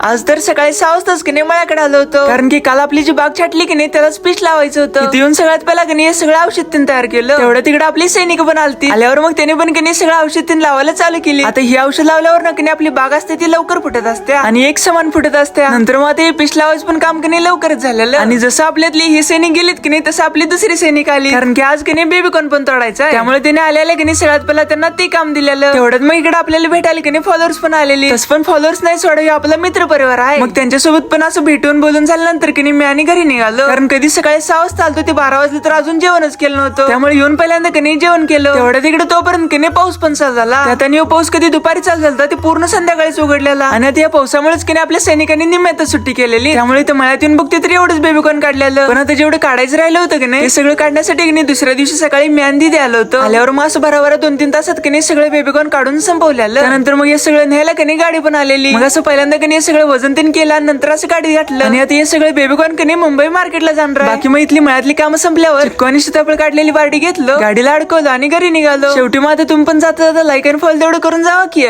आज तर सकाळी सहा वाजताच की नाही मळ्याकडे आलो होतो. कारण की काल आपली जी बाग छाटली की नाही त्याला स्पीच लावायचं होतं. तिथे येऊन सगळ्यात पहिला की नाही हे सगळं औषध तीन तयार केलं. तेवढं तिकडे आपली सैनिक पण आलती. आल्यावर मग त्याने पण की नाही सगळं औषध तीन लावायला चालू केली. आता ही औषध लावल्यावर ना की नाही आपली बाग असते ती लवकर फुटत असते आणि एक समान फुटत असते नंतर मग आता हे पीच लावायचं पण काम की नाही लवकरच झालेलं. आणि जसं आपल्यातली ही सैनिक गेलीत की नाही तसं आपली दुसरी सैनिक आली. कारण की आज की नाही बेबी कोण पण तोडायचा त्यामुळे त्याने आलेल्या की नाही सगळ्यात पहिला त्यांना ते काम दिलेलं. तेवढ्यात मग इकडे आपल्याला भेटायला की नाही फॉलोअर्स पण आलेली. तसं पण फॉलोअर्स नाही सोडा आपला मित्र परिवार आहे. मग त्यांच्यासोबत पण असं भेटून बोलून झाल्यानंतर की मी आणि घरी निघालो. कारण कधी सकाळी सहा वाजता आलतो ते बारा वाजले तर अजून जेवणच केलं नव्हतं. त्यामुळे येऊन पहिल्यांदा की नाही जेवण केलं? तेवढ्या तिकडे तोपर्यंत की नाही पाऊस पण चालू झाला. आणि ह्यो पाऊस कधी दुपारी चालू झाला ते पूर्ण संध्याकाळीच उघडलेला. आणि आता या पावसामुळेच की नाही आपल्या सैनिकांनी निम्म्यातच सुट्टी केलेली. त्यामुळे इथं मळ्यात येऊन बघते तरी एवढंच बेबीकॉन काढलेलं. पण आता जेवढं काढायचं राहिलं होतं की नाही ते सगळं काढण्यासाठी की दुसऱ्या दिवशी सकाळी म्यांदी द्यायला होतं. आल्यावर मग असं भराभरा दोन तीन तासात की नाही सगळं बेबीकॉन काढून संपवलेलं. त्यानंतर मग हे सगळं न्यायला की गाडी पण आलेली. मग असं पहिल्यांदा की नाही हे सगळं वजन तीन केलं आणि नंतर असं गाडी घातलं. आणि आता हे सगळे बेबीकॉन की नाही मुंबई मार्केटला जाणार. बाकी मग इथली मळ्यातली कामं संपल्यावर आणि सीताफळ काढलेली बारडी घेतलं. गाडीला अडकवलं आणि घरी निघालो. शेवटी मग आता तुम्ही पण जाता जाता लाईक आणि फॉलो तेवढं करून जावा की.